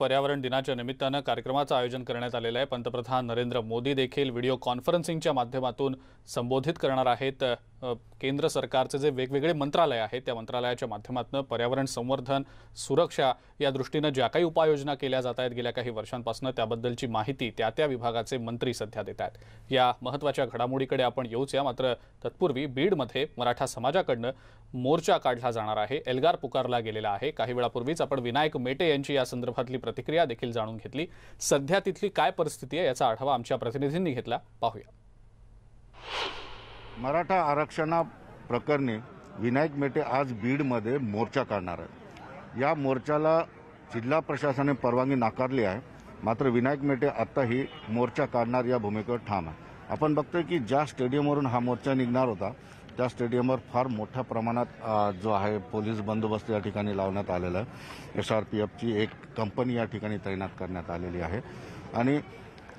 पर्यावरण दिनाच्या निमित्तानं कार्यक्रमाचं आयोजन करण्यात आलेलं आहे. पंतप्रधान नरेंद्र मोदी देखील व्हिडिओ कॉन्फरन्सिंगच्या माध्यमातून संबोधित करणार आहेत. केंद्र सरकारचे जे वेगवेगळे मंत्रालय आहेत त्या मंत्रालयाच्या माध्यमातून पर्यावरण संवर्धन सुरक्षा या दृष्टीनं ज्या काही उपाययोजना केल्या जात आहेत गेल्या काही वर्षांपासून त्याबद्दलची माहिती त्या त्या विभागाचे मंत्री सध्या देत आहेत. या महत्त्वाच्या घडामोडीकडे आपण येऊच या मात्र तत्पूर्वी बीडमध्ये मराठा समाजाकडनं मोर्चा काढला जाणार आहे एल्गार पुकारला गेलेला आहे. काही वेळापूर्वीच आपण विनायक मेटे यांची या संदर्भातली प्रतिक्रिया देखील जाणून घेतली. सध्या तिथली काय परिस्थिती आहे याचा आढावा आमच्या प्रतिनिधींनी घेतला. पाहूया. मराठा आरक्षणा प्रकरणी विनायक मेटे आज बीडमध्ये मोर्चा काढणार आहे या मोर्चाला जिल्हा प्रशासनाने परवानगी नाकारली आहे. मात्र विनायक मेटे आत्ताही मोर्चा काढणार या भूमिकेवर ठाम आहे. आपण बघतोय की ज्या स्टेडियमवरून हा मोर्चा निघणार होता त्या स्टेडियमवर फार मोठ्या प्रमाणात जो आहे पोलीस बंदोबस्त या ठिकाणी लावण्यात आलेला आहे. एस आर पी एफची एक कंपनी या ठिकाणी तैनात करण्यात आलेली आहे. आणि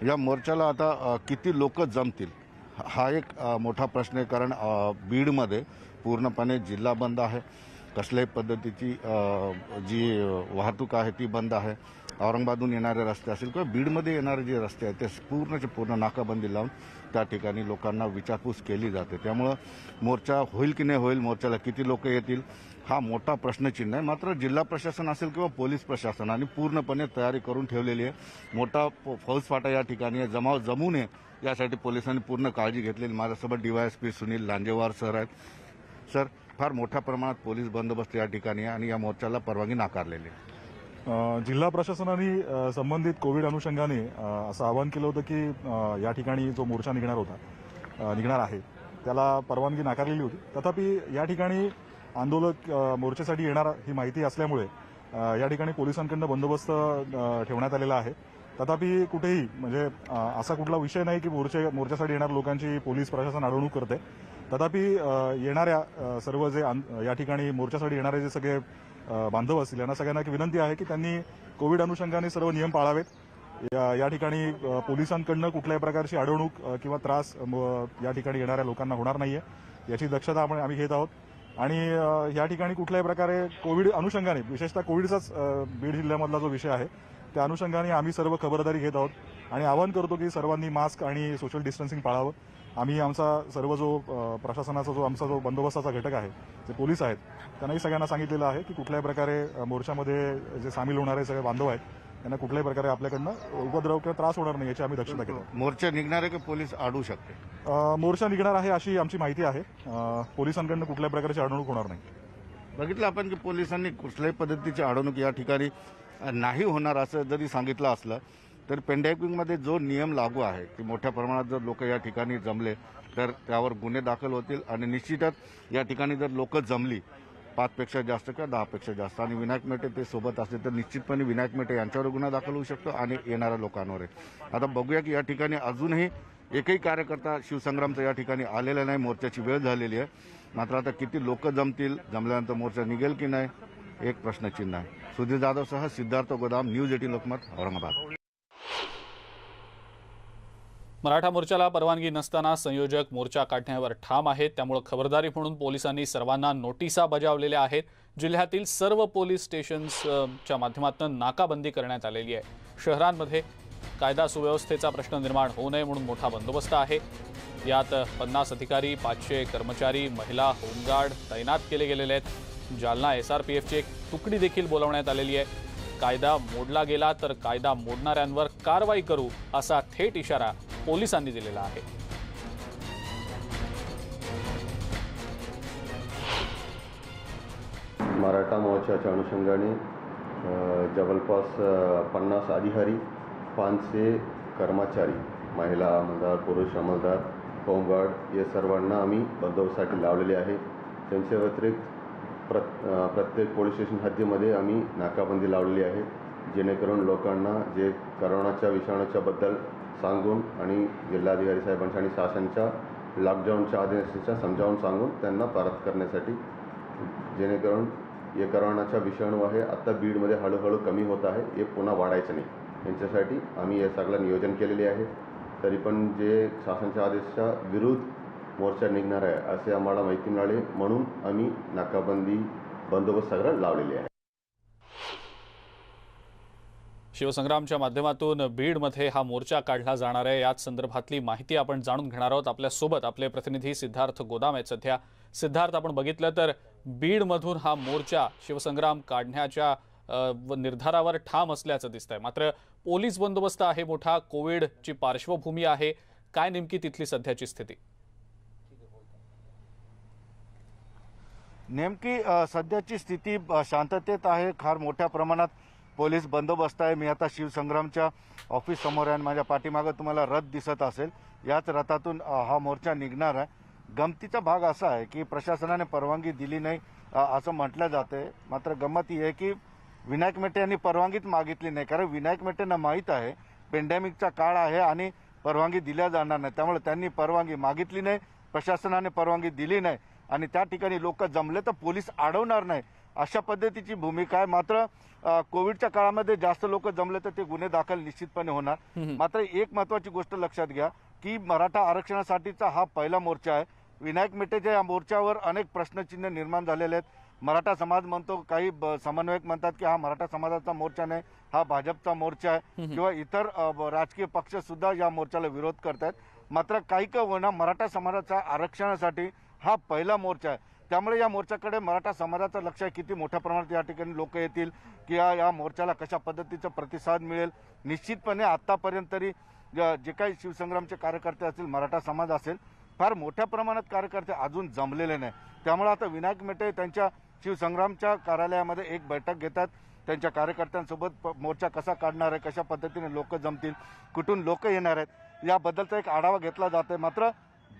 या मोर्चाला आता किती लोक जमतील हा एक मोठा प्रश्न आहे कारण बीडमध्ये पूर्णपणे जिल्हा बंद आहे. कसल्याही पद्धतीची जी वाहतूक आहे ती बंद आहे. औरंगाबादहून येणारे रस्ते असतील किंवा बीडमध्ये येणारे जे रस्ते आहेत ते पूर्णचे पूर्ण नाकाबंदी लावून त्या ठिकाणी लोकांना विचारपूस केली जाते. त्यामुळं मोर्चा होईल की नाही होईल मोर्चाला किती लोक येतील हा मोठा प्रश्नचिन्ह आहे. मात्र जिल्हा प्रशासन असेल किंवा पोलीस प्रशासनाने पूर्णपणे तयारी करून ठेवलेली आहे. मोठा फ- फौजफाटा या ठिकाणी आहे. जमाव जमू नये यासाठी पोलिसांनी पूर्ण काळजी घेतलेली. माझ्यासोबत डीवायएसपी सुनील लांजेवार सर आहेत. सर फार मोठ्या प्रमाणात पोलीस बंदोबस्त या ठिकाणी आणि या मोर्चाला परवानगी नाकारलेली आहे. जिल्हा प्रशासनाने संबंधित कोविड अनुषंगाने असं आवाहन केलं होतं की या ठिकाणी जो मोर्चा निघणार होता निघणार आहे त्याला परवानगी नाकारलेली होती. तथापि या ठिकाणी आंदोलक मोर्चेसाठी येणार ही माहिती असल्यामुळे या ठिकाणी पोलिसांकडनं बंदोबस्त ठेवण्यात आलेला आहे. तथापि कुठेही म्हणजे असा कुठला विषय नाही की मोर्चे मोर्चासाठी येणाऱ्या लोकांची पोलीस प्रशासन अडवणूक करते. तथापि येणाऱ्या सर्व जे या ठिकाणी मोर्चासाठी येणारे जे सगळे बांधव असतील यांना सगळ्यांना एक विनंती आहे की त्यांनी कोविड अनुषंगाने सर्व नियम पाळावेत. या या ठिकाणी पोलिसांकडनं कुठल्याही प्रकारची अडवणूक किंवा त्रास या ठिकाणी येणाऱ्या लोकांना होणार नाहीये. याची दक्षता आपण आम्ही घेत आहोत. आणि या ठिकाणी कुठल्याही प्रकारे कोविड अनुषंगाने विशेषतः कोविडचाच बीड जिल्ह्यामधला जो विषय आहे त्या अनुषंगाने आम्ही सर्व खबरदारी घेत आहोत. आणि आवाहन करतो की सर्वांनी मास्क आणि सोशल डिस्टन्सिंग पाळावं. आम्ही आमचा सर्व जो प्रशासनाचा जो आमचा जो बंदोबस्ताचा घटक आहे जे पोलीस आहेत त्यांनाही सगळ्यांना सांगितलेलं आहे की कुठल्याही प्रकारे मोर्चामध्ये जे सामील होणारे सगळे बांधव आहेत त्यांना कुठल्याही प्रकारे आपल्याकडनं उपद्रव किंवा त्रास होणार नाही याची आम्ही दक्षता घेतो. मोर्चा निघणारे की पोलीस अडवू शकते? मोर्चा निघणार आहे अशी आमची माहिती आहे. पोलिसांकडनं कुठल्याही प्रकारची अडवणूक होणार नाही. बघितलं आपण की पोलिसांनी कुठल्याही पद्धतीची अडवणूक या ठिकाणी नाही होणार असं जरी सांगितलं असलं तर पेंडेमिकमध्ये जो नियम लागू आहे की मोठ्या प्रमाणात जर लोक या ठिकाणी जमले तर त्यावर गुन्हे दाखल होतील आणि निश्चितच या ठिकाणी जर लोक जमली पाचपेक्षा जास्त किंवा दहापेक्षा जास्त आणि विनायक मेटे ते सोबत असले तर निश्चितपणे विनायक मेटे यांच्यावर गुन्हा दाखल होऊ शकतो आणि येणाऱ्या लोकांवर. आता बघूया की या ठिकाणी अजूनही एकही कार्यकर्ता शिवसंग्रामचा या ठिकाणी आलेला नाही मोर्चाची वेळ झालेली आहे. मात्र आता किती लोक जमतील जमल्यानंतर मोर्चा निघेल की नाही एक प्रश्नचिन्ह आहे. सुधीर जाधवसह सिद्धार्थ गोदाम न्यूज एटीन लोकमत औरंगाबाद. मराठा मोर्चाला परवानगी नसताना संयोजक मोर्चा काढण्यावर ठाम आहेत. त्यामुळे खबरदारी म्हणून पोलिसांनी सर्वांना नोटिसा बजावलेल्या आहेत. जिल्ह्यातील सर्व पोलीस स्टेशन्सच्या माध्यमातून नाकाबंदी करण्यात आलेली आहे. शहरांमध्ये कायदा सुव्यवस्थेचा प्रश्न निर्माण होऊ नये म्हणून मोठा बंदोबस्त आहे. यात पन्नास अधिकारी पाचशे कर्मचारी महिला होमगार्ड तैनात केले गेलेले आहेत. जालना एस आर पी एफची एक तुकडी देखील बोलावण्यात आलेली आहे. कायदा मोडला गेला तर कायदा मोडणाऱ्यांवर कारवाई करू असा थेट इशारा पोलिसांनी दिलेला आहे. मराठा मोर्चाच्या अनुषंगाने जवळपास पन्नास अधिकारी पाचशे कर्मचारी महिला अंमलदार पुरुष अंमलदार होमगार्ड या सर्वांना आम्ही बंदोबस्तासाठी लावलेले आहे. त्यांच्या व्यतिरिक्त प्रत प्रत्येक पोलीस स्टेशन हद्दीमध्ये आम्ही नाकाबंदी लावलेली आहे. जेणेकरून लोकांना जे करोनाच्या विषाणूच्याबद्दल सांगून आणि जिल्हाधिकारी साहेबांच्या आणि शासनच्या लॉकडाऊनच्या आदेशाच्या समजावून सांगून त्यांना परत करण्यासाठी जेणेकरून हे करोनाचा विषाणू आहे आत्ता बीडमध्ये हळूहळू कमी होत आहे. हे पुन्हा वाढायचं नाही. यांच्यासाठी आम्ही हे सगळं नियोजन केलेले आहे. तरी पण जे शासनाच्या आदेशाच्या विरुद्ध मोर्चा निघणार आहे असे आम्हाला माहिती मिळाली म्हणून आम्ही नाकाबंदी बंदोबस्त सगळं लावलेले आहे. शिवसंग्रामच्या माध्यमातून बीडमध्ये हा मोर्चा काढला जाणार आहे. याच संदर्भातली माहिती आपण जाणून घेणार आहोत आपल्यासोबत. आपले प्रतिनिधी सिद्धार्थ गोदाम आहेत सध्या. सिद्धार्थ आपण बघितलं तर बीडमधून हा मोर्चा शिवसंग्राम काढण्याच्या निर्धारावर ठाम असल्याचं दिसतंय. मात्र पोलीस बंदोबस्त आहे मोठा. कोविडची पार्श्वभूमी आहे. काय नेमकी तिथली सध्याची स्थिती? नेमकी सध्याची स्थिती शांततेत आहे. फार मोठ्या प्रमाणात पोलीस बंदोबस्त आहे. मी आता शिवसंग्रामच्या ऑफिस समोर आहे आणि माझ्या पाठीमागं तुम्हाला रथ दिसत असेल. याच रथातून हा मोर्चा निघणार आहे. गमतीचा भाग असा आहे की प्रशासनाने परवानगी दिली नाही असं म्हटलं जाते मात्र गंमत ही आहे की विनायक मेटे यांनी परवानगीच मागितली नाही. कारण विनायक मेटेंना माहीत आहे पेंडेमिकचा काळ आहे आणि परवानगी दिल्या जाणार नाही. त्यामुळे त्यांनी परवानगी मागितली नाही प्रशासनाने परवानगी दिली नाही. आणि त्या ठिकाणी लोक जमले तर पोलीस अडवणार नाही. अशा पद्धतीची भूमिका आहे. मात्र कोविडच्या काळामध्ये जास्त लोक जमले तर ते गुन्हे दाखल निश्चितपणे होणार. मात्र एक महत्वाची गोष्ट लक्षात घ्या की मराठा आरक्षणासाठीचा हा पहिला मोर्चा आहे. विनायक मेटेच्या या मोर्चावर अनेक प्रश्नचिन्ह निर्माण झालेले आहेत. मराठा समाज म्हणतो काही समन्वयक म्हणतात की हा मराठा समाजाचा मोर्चा नाही हा भाजपचा मोर्चा आहे. किंवा इतर राजकीय पक्ष सुद्धा या मोर्चाला विरोध करतायत. मात्र काही का होईना मराठा समाजाच्या आरक्षणासाठी हा पहिला मोर्चा आहे. त्यामुळे या मोर्चाकडे मराठा समाजाचं लक्ष आहे. किती मोठ्या प्रमाणात या ठिकाणी लोक येतील किंवा या मोर्चाला कशा पद्धतीचा प्रतिसाद मिळेल? निश्चितपणे आत्तापर्यंत तरी जे काही शिवसंग्रामचे कार्यकर्ते असतील मराठा समाज असेल फार मोठ्या प्रमाणात कार्यकर्ते अजून जमलेले नाही. त्यामुळे आता विनायक मेटे त्यांच्या शिवसंग्रामच्या कार्यालयामध्ये एक बैठक घेतात. त्यांच्या कार्यकर्त्यांसोबत मोर्चा कसा काढणार आहे कशा पद्धतीने लोक जमतील कुठून लोक येणार आहेत याबद्दलचा एक आढावा घेतला जातोय. मात्र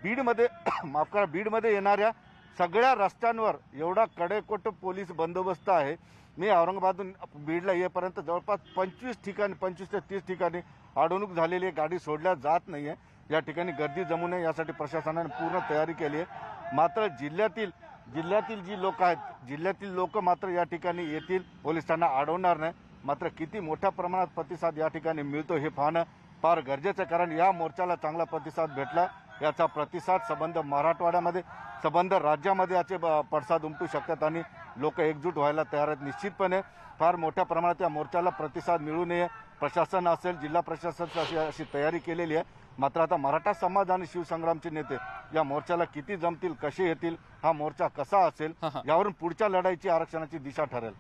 बीडमध्ये माफ करा बीडमध्ये येणाऱ्या सगळ्या रस्त्यांवर एवढा कडेकोट पोलीस बंदोबस्त आहे. मी औरंगाबादून बीडला येईपर्यंत जवळपास पंचवीस ठिकाणी पंचवीस ते तीस ठिकाणी अडवणूक झालेली आहे. गाडी सोडल्या जात नाही आहे या ठिकाणी गर्दी जमू नये यासाठी प्रशासनाने पूर्ण तयारी केली आहे. मात्र जिल्ह्यातील जिल्ह्यातील जी लोक आहेत जिल्ह्यातील लोक मात्र या ठिकाणी येतील. पोलिसांना अडवणार नाही. मात्र किती मोठ्या प्रमाणात प्रतिसाद या ठिकाणी मिळतो हे पाहणं फार गरजेचं कारण या मोर्चाला चांगला प्रतिसाद भेटला. याचा प्रतिसाद संबंध मराठवाड्यामध्ये संबंध राज्यामध्ये याचे पडसाद उमटू शकतात आणि लोक एकजूट व्हायला तयार आहेत. निश्चितपणे फार मोठ्या प्रमाणात या मोर्चाला प्रतिसाद मिळू नये. प्रशासन असेल जिल्हा प्रशासन अशी अशी तयारी केलेली आहे. मात्र आता मराठा समाज आणि शिवसंग्रामचे नेते या मोर्चाला किती जमतील कसे येतील हा मोर्चा कसा असेल. यावरून पुढच्या लढाईची आरक्षणाची दिशा ठरेल.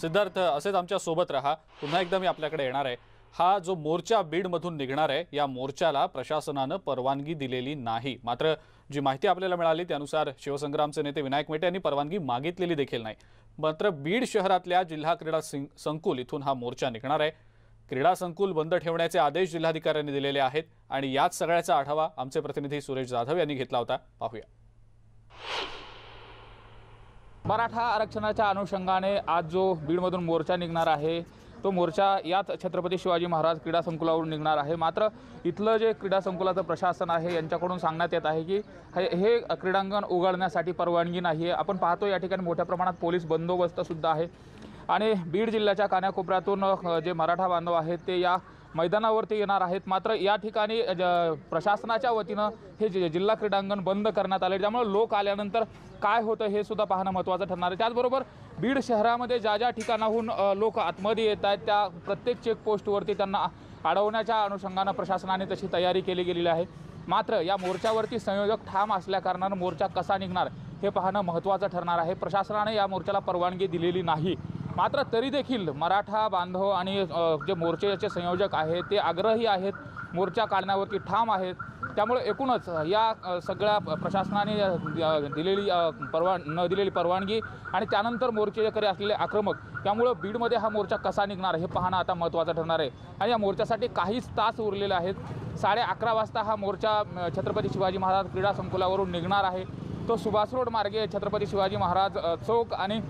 सिद्धार्थ असेच आमच्यासोबत राहा. पुन्हा एकदा मी आपल्याकडे येणार आहे. हा जो मोर्चा बीडमधून निघणार आहे या मोर्चाला प्रशासनानं परवानगी दिलेली नाही. मात्र जी माहिती आपल्याला मिळाली त्यानुसार शिवसंग्रामचे नेते विनायक मेटे यांनी परवानगी मागितलेली देखील नाही. मात्र बीड शहरातल्या जिल्हा क्रीडा संकुल इथून हा मोर्चा निघणार आहे. क्रीडा संकुल बंद ठेवण्याचे आदेश जिल्हाधिकाऱ्यांनी दिलेले आहेत आणि याच सगळ्याचा आढावा आमचे प्रतिनिधी सुरेश जाधव यांनी घेतला होता. पाहूया. मराठा आरक्षणाच्या अनुषंगाने आज जो बीडमधून मोर्चा निघणार आहे तो मोर्चा याच छत्रपती शिवाजी महाराज क्रीडा संकुलावरून निघणार आहे. मात्र इथलं जे क्रीडा संकुलाचं प्रशासन आहे यांच्याकडून सांगण्यात येत आहे की हे हे क्रीडांगण उघडण्यासाठी परवानगी नाही आहे आपण पाहतो या ठिकाणी मोठ्या प्रमाणात पोलीस बंदोबस्तसुद्धा आहे. आणि बीड जिल्ह्याच्या कानाकोपऱ्यातून जे मराठा बांधव आहेत ते या मैदानावरती येणार आहेत. मात्र या ठिकाणी ज- प्रशासनाच्या वतीनं हे जिल्हा क्रीडांगण बंद करण्यात आले. त्यामुळे लोक आल्यानंतर काय होतं हे सुद्धा पाहणं महत्त्वाचं ठरणार आहे. त्याचबरोबर बीड शहरामध्ये ज्या ज्या ठिकाणाहून लोक आतमध्ये येत आहेत त्या प्रत्येक चेकपोस्टवरती त्यांना अडवण्याच्या अनुषंगानं प्रशासनाने तशी तयारी केली गेलेली आहे. मात्र या मोर्चावरती संयोजक ठाम असल्याकारणानं मोर्चा कसा निघणार हे पाहणं महत्त्वाचं ठरणार आहे. प्रशासनाने या मोर्चाला परवानगी दिलेली नाही. मात्र तरी देखील मराठा बांधव आणि जे मोर्चेचे संयोजक आहेत ते आग्रही आहेत मोर्चा काढण्यावरती ठाम आहेत. त्यामुळे एकूणच या सगळ्या प्रशासनाने दिलेली परवान परवा न दिलेली परवानगी आणि त्यानंतर मोर्चेकडे असलेले आक्रमक त्यामुळं बीडमध्ये हा मोर्चा कसा निघणार हे पाहणं आता महत्त्वाचं ठरणार आहे. आणि या मोर्चासाठी काहीच तास उरलेले आहेत. साडे अकरा वाजता हा मोर्चा छत्रपती शिवाजी महाराज क्रीडा संकुलावरून निघणार आहे. तो सुभाष रोड मार्गे छत्रपती शिवाजी महाराज चौक आणि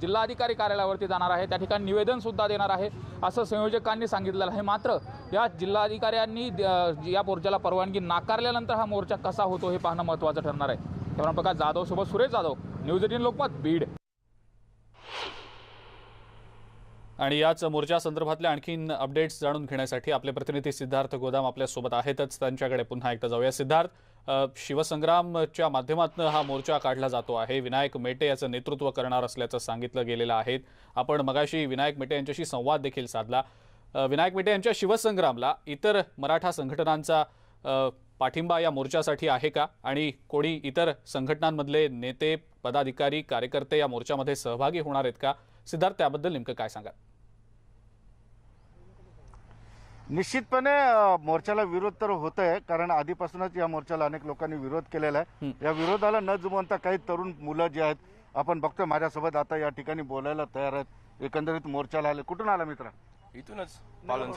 जिल्हाधिकारी कार्यालयावरती जाणार आहे. त्या ठिकाणी निवेदन सुद्धा देणार आहे. असं संयोजकांनी सांगितलेलं आहे. मात्र या जिल्हाधिकाऱ्यांनी या मोर्चाला परवानगी नाकारल्यानंतर हा मोर्चा कसा होतो हे पाहणं महत्त्वाचं ठरणार आहे. कॅमेरा प्रकाश जाधव सोबत सुरेश जाधव न्यूज एटीन लोकमत बीड. आणि याच मोर्चा संदर्भातले आणखीन अपडेट्स जाणून घेण्यासाठी आपले प्रतिनिधी सिद्धार्थ गोदाम आपल्यासोबत आहेतच. त्यांच्याकडे पुन्हा एकदा जाऊया. सिद्धार्थ शिवसंग्रामच्या माध्यमातून हा मोर्चा काढला जातो आहे. विनायक मेटे याचं नेतृत्व करणार असल्याचं सांगितलं गेलेलं आहे. आपण मगाशी विनायक मेटे यांच्याशी संवाद देखील साधला. विनायक मेटे यांच्या शिवसंग्रामला इतर मराठा संघटनांचा पाठिंबा या मोर्चासाठी आहे का? आणि कोणी इतर संघटनांमधले नेते पदाधिकारी कार्यकर्ते या मोर्चामध्ये सहभागी होणार आहेत का? सिद्धार्थ त्याबद्दल नेमकं काय सांगा निश्चितपणे मोर्चाला विरोध तर होत आहे कारण आधीपासूनच या मोर्चाला अनेक लोकांनी विरोध केलेला आहे. या विरोधाला न जुमवता काही तरुण मुलं जे आहेत आपण बघतोय माझ्यासोबत आता या ठिकाणी बोलायला तयार आहेत. एकंदरीत मोर्चाला आले. कुठून आला मित्र? इथूनच पालन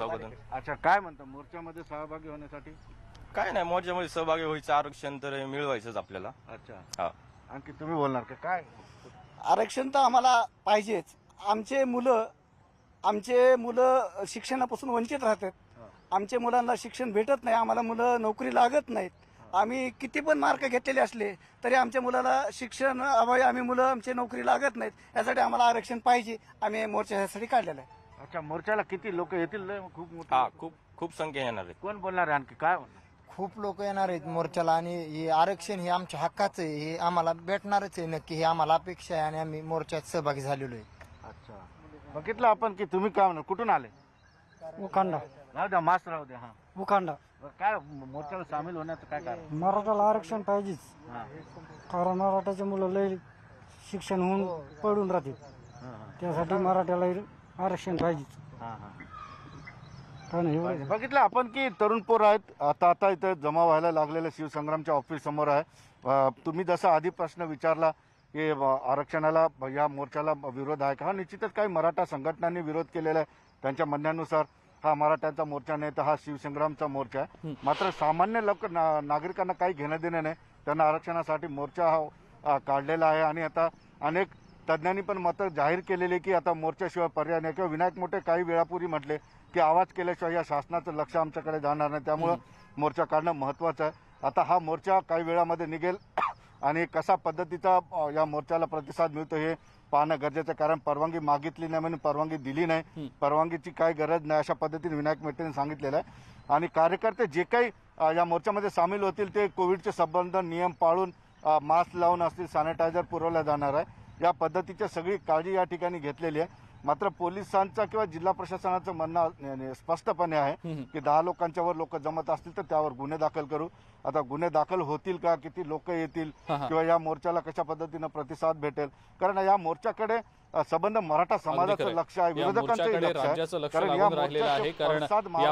अच्छा काय म्हणता? मोर्चामध्ये सहभागी होण्यासाठी? काय नाही मोर्चामध्ये सहभागी व्हायचं आरक्षण तर मिळवायचंच आपल्याला. अच्छा. हा. आणखी तुम्ही बोलणार का? काय? आरक्षण तर आम्हाला पाहिजेच. आमचे मुलं आमचे मुलं शिक्षणापासून वंचित राहतात. आमच्या मुलांना शिक्षण भेटत नाही आम्हाला मुलं नोकरी लागत नाहीत. आम्ही किती पण मार्क घेतलेले असले तरी आमच्या मुलाला शिक्षण अभावी आम्ही मुलं आमची नोकरी लागत नाहीत. यासाठी आम्हाला आरक्षण पाहिजे आम्ही मोर्चा ह्यासाठी काढलेला आहे. अच्छा मोर्चाला किती लोक येतील? लय खूप मोठे हा. खूप खूप संख्या येणार आहेत. कोण बोलणार आहे आणखी? काय खूप लोक येणार आहेत मोर्चाला आणि हे आरक्षण हे आमच्या हक्काचं आहे हे आम्हाला भेटणारच आहे नक्की हे आम्हाला अपेक्षा आहे आणि आम्ही मोर्चात सहभागी झालेलो आहे. अच्छा. बघितलं आपण की तुम्ही काय म्हणणार? कुठून आले? उखांडा. राहू द्या मास्क राहू द्या हा. उखांडा बरं, काय मोर्चाला सामील होण्याचं काय कारण मराठाला आरक्षण पाहिजेच. हा. कारण मराठाचे मुलं लय शिक्षण होऊन पडून राहतील. हा, हा. त्यासाठी मराठ्याला आरक्षण पाहिजेच. हा, हा. कारण एवढं बघितलं आपण की तरुण पोर आहेत आता आता इथे जमा व्हायला लागलेले शिवसंग्रामच्या ऑफिस समोर आहे. अ, तुम्ही जसा आधी प्रश्न विचारला की अ, आरक्षणाला या मोर्चाला विरोध आहे का? हा निश्चितच काही मराठा संघटनांनी विरोध केलेला आहे त्यांच्या म्हणण्यानुसार. हा मराठ्यांचा मोर्चा नाही तर हा शिवसंग्रामचा मोर्चा आहे. मात्र सामान्य लोक ना, नागरिकांना काही घेणं देणं नाही. त्यांना आरक्षणासाठी मोर्चा हा काढलेला आहे. आणि आता अनेक तज्ज्ञांनी पण मतं जाहीर केलेली की आता मोर्चाशिवाय पर्याय नाही. किंवा विनायक मोठे काही वेळापूर्वी म्हटले की आवाज केल्याशिवाय या शासनाचं लक्ष आमच्याकडे जाणार नाही. त्यामुळं मोर्चा काढणं महत्वाचं आहे. आता हा मोर्चा काही वेळामध्ये निघेल. आणि कसा पद्धतीचा या मोर्चाला प्रतिसाद मिळतो हे पाहणं गरजेचं आहे. कारण परवानगी मागितली नाही म्हणून परवानगी दिली नाही. परवानगीची काही गरज नाही अशा पद्धतीने विनायक मेटेने सांगितलेलं आहे. आणि कार्यकर्ते जे काही या मोर्चामध्ये सामील होतील ते कोविडचे संबंध नियम पाळून मास्क लावून असतील सॅनिटायझर पुरवल्या जाणार आहे. या पद्धतीची सगळी काळजी या ठिकाणी घेतलेली आहे. मात्र पोलिसांचा किंवा जिल्हा प्रशासनाचं म्हणणं स्पष्टपणे आहे की दहा लोकांच्या वर लोक जमत असतील तर त्यावर गुन्हे दाखल करू. आता गुन्हे दाखल होतील का? किती लोक येतील. किंवा या मोर्चाला कशा पद्धतीनं प्रतिसाद भेटेल? कारण या मोर्चाकडे संबंध मराठा समाजाचं. लक्ष आहे मोर्चाकडे लक्ष आहे. कारण या